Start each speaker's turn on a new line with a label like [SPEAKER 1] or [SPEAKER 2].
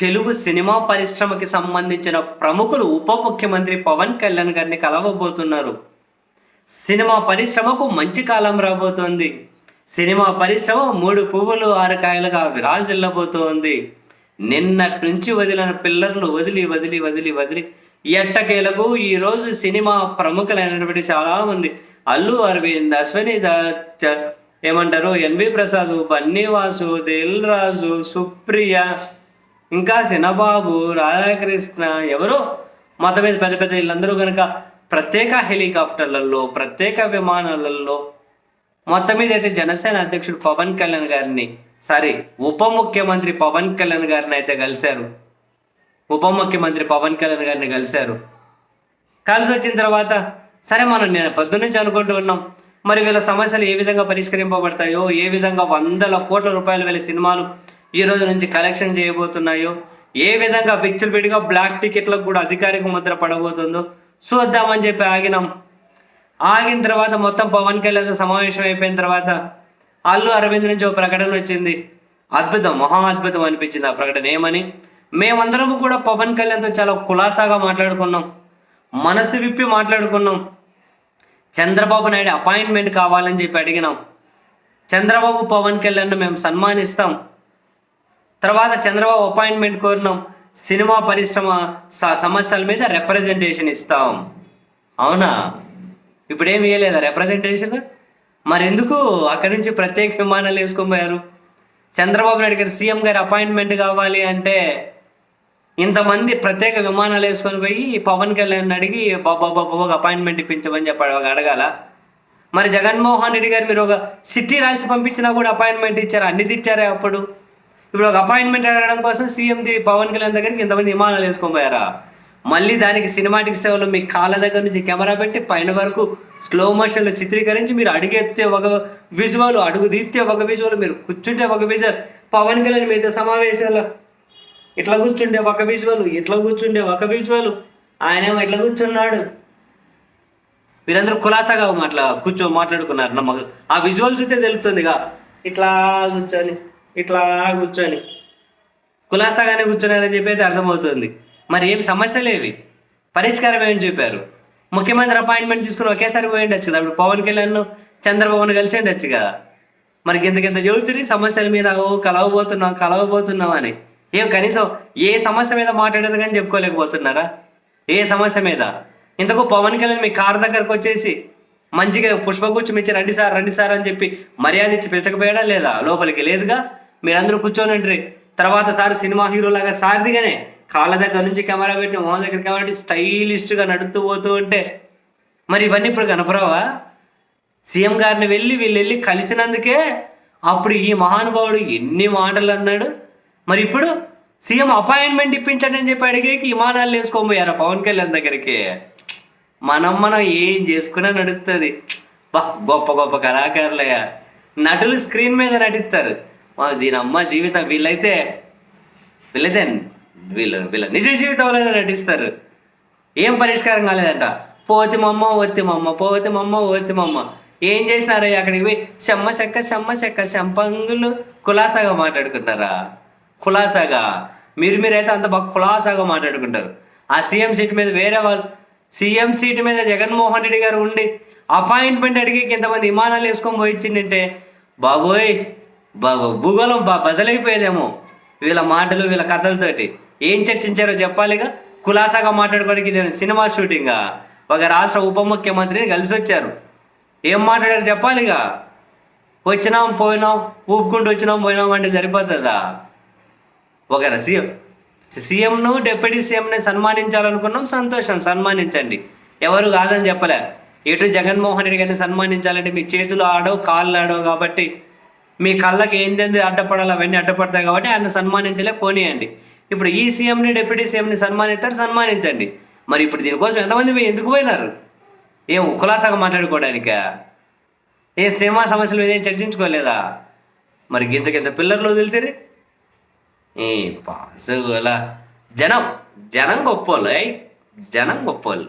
[SPEAKER 1] Telugu cinema పరిశ్రమకి సంబంధించిన ప్రముఖులు ఉప ముఖ్యమంత్రి పవన్ కళ్యాణ్ గారిని కలవబోతున్నారు. సినిమా పరిశ్రమకు మంచి కాలం రాబోతోంది. సినిమా పరిశ్రమ మూడు పువ్వులు ఆరు కాయలుగా విరాజిల్లబోతోంది. నిన్నటి నుంచి వదిలిన పిల్లర్లు వదిలి వదిలి వదిలి వదిలి ఎట్టకేలకు ఈరోజు సినిమా ప్రముఖులైనటువంటి చాలామంది అల్లు అరవింద్ అశ్వని దత్ ఏమంటారు ఎన్వి ప్రసాద్ బన్నీవాసు దిల్ రాజు సుప్రియ ఇంకా చిన్నబాబు రాధాకృష్ణ ఎవరో మత మీద పెద్ద పెద్ద వీళ్ళందరూ కనుక ప్రత్యేక హెలికాప్టర్లలో ప్రత్యేక విమానాలలో మొత్తం మీద అయితే జనసేన అధ్యక్షుడు పవన్ కళ్యాణ్ గారిని సారీ ఉప ముఖ్యమంత్రి పవన్ కళ్యాణ్ గారిని అయితే కలిశారు. ఉప ముఖ్యమంత్రి పవన్ కళ్యాణ్ గారిని కలిశారు. కలిసి వచ్చిన తర్వాత సరే మనం నేను పొద్దున్నుంచి అనుకుంటూ ఉన్నాం మరి వీళ్ళ సమస్యలు ఏ విధంగా పరిష్కరింపబడతాయో ఏ విధంగా వందల కోట్ల రూపాయలు వీళ్ళ సినిమాలు ఈ రోజు నుంచి కలెక్షన్ చేయబోతున్నాయో ఏ విధంగా పిక్చర్ విడిగా బ్లాక్ టికెట్లకు కూడా అధికారిక ముద్ర పడబోతుందో చూద్దామని చెప్పి ఆగినాం. ఆగిన తర్వాత మొత్తం పవన్ కళ్యాణ్ సమావేశం అయిపోయిన తర్వాత అల్లు అరవింద్ నుంచి ఒక ప్రకటన వచ్చింది. అద్భుతం మహా అద్భుతం అనిపించింది ఆ ప్రకటన. ఏమని? మేమందరం కూడా పవన్ కళ్యాణ్తో చాలా కులాసాగా మాట్లాడుకున్నాం. మనసు విప్పి మాట్లాడుకున్నాం. చంద్రబాబు నాయుడు అపాయింట్మెంట్ కావాలని చెప్పి అడిగినాం. చంద్రబాబు పవన్ కళ్యాణ్ మేము సన్మానిస్తాం. తర్వాత చంద్రబాబు అపాయింట్మెంట్ కోరినాం. సినిమా పరిశ్రమ స- సమస్యల మీద రిప్రజెంటేషన్ ఇస్తాం. అవునా? ఇప్పుడేం ఏమి ఇవ్వలేదా రిప్రజెంటేషన్ మరి ఎందుకు అక్కడి నుంచి ప్రత్యేక విమానాలు వేసుకొని పోయారు? చంద్రబాబు నాయుడు గారు సీఎం గారి అపాయింట్మెంట్ కావాలి అంటే ఇంతమంది ప్రత్యేక విమానాలు వేసుకొని పోయి పవన్ కళ్యాణ్ అడిగి బాబా బాబు అపాయింట్మెంట్ ఇప్పించమని చెప్పాడు అడగాల. మరి జగన్మోహన్ రెడ్డి గారు మీరు ఒక సిటీ రాసి పంపించినా కూడా అపాయింట్మెంట్ ఇచ్చారు? అన్ని తిట్టారే అప్పుడు? ఇప్పుడు ఒక అపాయింట్మెంట్ అడగడం కోసం సీఎం పవన్ కళ్యాణ్ దగ్గరికి ఇంతమంది విమానాలు వేసుకోపోయారా మళ్ళీ దానికి సినిమాటిక్ సేవలు మీ కాళ్ళ దగ్గర నుంచి కెమెరా పెట్టి పైన వరకు స్లో మోషన్లో చిత్రీకరించి మీరు అడిగెత్తే ఒక విజువల్ అడుగు తీస్తే ఒక విజువల్ మీరు కూర్చుంటే ఒక విజువల్ పవన్ కళ్యాణ్ మీద సమావేశాల్లో ఇట్లా కూర్చుండే ఒక విజువల్ ఇట్లా కూర్చుండే ఒక విజువల్ ఆయనేమో ఇట్లా కూర్చున్నాడు. వీరందరూ కులాసాగా మాట్లా కూర్చో మాట్లాడుకున్నారు. నమ్మకం ఆ విజువల్ చూస్తే తెలుస్తుందిగా. ఇట్లా కూర్చొని ఇట్లా కూర్చొని కులాసాగానే కూర్చున్నారని చెప్పేది అర్థమవుతుంది. మరి ఏం సమస్యలేవి పరిష్కారం ఏమని చెప్పారు? ముఖ్యమంత్రి అపాయింట్మెంట్ తీసుకుని ఒకేసారి పోయి ఉండొచ్చు కదా. అప్పుడు పవన్ కళ్యాణ్ చంద్రబాబును కలిసి ఉండొచ్చు కదా. మరి గింత గింత చదువుతుంది సమస్యల మీద ఓ కలవబోతున్నాం కలవబోతున్నాం అని. ఏం కనీసం ఏ సమస్య మీద మాట్లాడారు కానీ చెప్పుకోలేకపోతున్నారా? ఏ సమస్య మీద? ఇంతకు పవన్ కళ్యాణ్ మీ కార్ దగ్గరకు వచ్చేసి మంచిగా పుష్పగుచ్చం ఇచ్చి రండి సార్ రండి సార్ అని చెప్పి మర్యాద ఇచ్చి పిలిచకపోయాడా లేదా? లోపలికి లేదుగా? మీరందరూ కూర్చొని ఉంటారు తర్వాత సార్ సినిమా హీరో లాగా సారథిగానే కాళ్ళ దగ్గర నుంచి కెమెరా పెట్టి మొహం దగ్గర కెమెరా పెట్టి స్టైలిష్గా నడుస్తూ పోతూ ఉంటే. మరి ఇవన్నీ ఇప్పుడు కనపరావా సీఎం గారిని వెళ్ళి వీళ్ళు వెళ్ళి కలిసినందుకే అప్పుడు ఈ మహానుభావుడు ఎన్ని మాటలు అన్నాడు. మరి ఇప్పుడు సీఎం అపాయింట్మెంట్ ఇప్పించండి అని చెప్పి అడిగేకి విమానాలు వేసుకోబోయారా పవన్ కళ్యాణ్ దగ్గరికి? మనం మనం ఏం చేసుకున్నా నడుస్తుంది బా గొప్ప గొప్ప కళాకారులయ్యా. నటులు స్క్రీన్ మీద నటిస్తారు. మా దీని అమ్మ జీవితం వీళ్ళైతే వీళ్ళైతే వీళ్ళు వీళ్ళ నిజ జీవితంలోనే నటిస్తారు. ఏం పరిష్కారం కాలేదంట? పోతి మమ్మ పోతిమమ్మ మమ్మ పోతి మమ్మ మమ్మ ఏం చేసినారయ్య అక్కడికి పోయి? చెమ్మ చెక్క చెమ్మ చెక్క చెంపంగులు కులాసాగా మాట్లాడుకుంటారా? కులాసాగా. మీరు మీరైతే అంత బాగా కులాసాగా మాట్లాడుకుంటారు. ఆ సీఎం సీట్ మీద వేరే వాళ్ళు సీఎం సీట్ మీద జగన్మోహన్ రెడ్డి గారు ఉండి అపాయింట్మెంట్ అడిగి ఇంతమంది విమానాలు వేసుకొని పోయించిందంటే బాబోయ్ భూగోళం బా బదలైపోయేదేమో వీళ్ళ మాటలు వీళ్ళ కథలతోటి. ఏం చర్చించారో చెప్పాలిగా? కులాసాగా మాట్లాడుకోవడానికి ఇది సినిమా షూటింగా? ఒక రాష్ట్ర ఉప ముఖ్యమంత్రిని కలిసి వచ్చారు ఏం మాట్లాడారు చెప్పాలిగా? వచ్చినాం పోయినాం ఊపుకుంటూ వచ్చినాం పోయినాం అంటే సరిపోతుందా? ఒక సీఎం. సీఎంను డిప్యూటీ సీఎంని సన్మానించాలనుకున్నాం సంతోషం సన్మానించండి. ఎవరు కాదని చెప్పలే. ఎటు జగన్మోహన్ రెడ్డి గారిని సన్మానించాలంటే మీ చేతులు ఆడవు కాళ్ళు ఆడవు కాబట్టి మీ కళ్ళకి ఏందేంది అడ్డపడాలి అవన్నీ అడ్డపడతాయి కాబట్టి ఆయన సన్మానించలే పోనీయండి. ఇప్పుడు ఈ సీఎంని డిప్యూటీ సీఎంని సన్మానిస్తారు సన్మానించండి. మరి ఇప్పుడు దీనికోసం ఎంతమంది ఎందుకు పోయినారు? ఏం కులాసాగా మాట్లాడుకోవడానిక? ఏ సినిమా సమస్యలు ఏదేం చర్చించుకోలేదా? మరి గింత గింత పిల్లర్లు వదిలితే ఏ పాసుగోలా. జనం జనం గొప్పోళ్ళు ఏయ్ జనం గొప్పోళ్ళు.